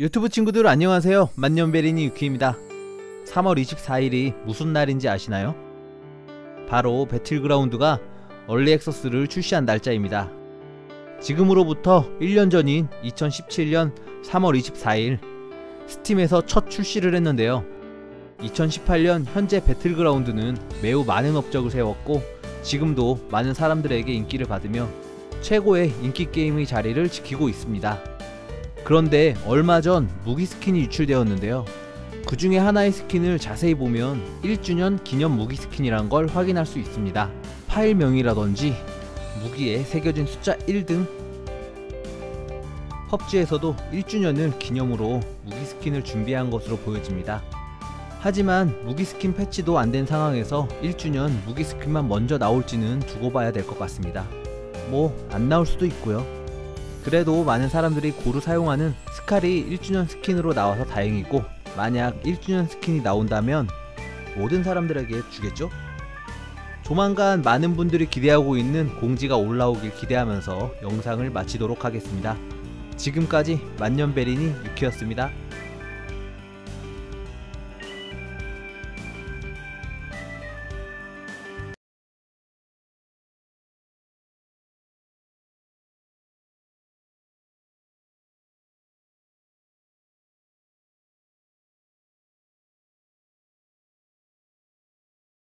유튜브 친구들 안녕하세요. 만년베리니 유키입니다. 3월 24일이 무슨 날인지 아시나요? 바로 배틀그라운드가 얼리 액서스를 출시한 날짜입니다. 지금으로부터 1년 전인 2017년 3월 24일 스팀에서 첫 출시를 했는데요. 2018년 현재 배틀그라운드는 매우 많은 업적을 세웠고 지금도 많은 사람들에게 인기를 받으며 최고의 인기 게임의 자리를 지키고 있습니다. 그런데 얼마 전 무기 스킨이 유출되었는데요. 그 중에 하나의 스킨을 자세히 보면 1주년 기념 무기 스킨이란 걸 확인할 수 있습니다. 파일명이라든지 무기에 새겨진 숫자 1 등 펍지에서도 1주년을 기념으로 무기 스킨을 준비한 것으로 보여집니다. 하지만 무기 스킨 패치도 안 된 상황에서 1주년 무기 스킨만 먼저 나올지는 두고 봐야 될 것 같습니다. 뭐 안 나올 수도 있고요. 그래도 많은 사람들이 고루 사용하는 스칼이 1주년 스킨으로 나와서 다행이고 만약 1주년 스킨이 나온다면 모든 사람들에게 주겠죠? 조만간 많은 분들이 기대하고 있는 공지가 올라오길 기대하면서 영상을 마치도록 하겠습니다. 지금까지 만년베리니 유키였습니다.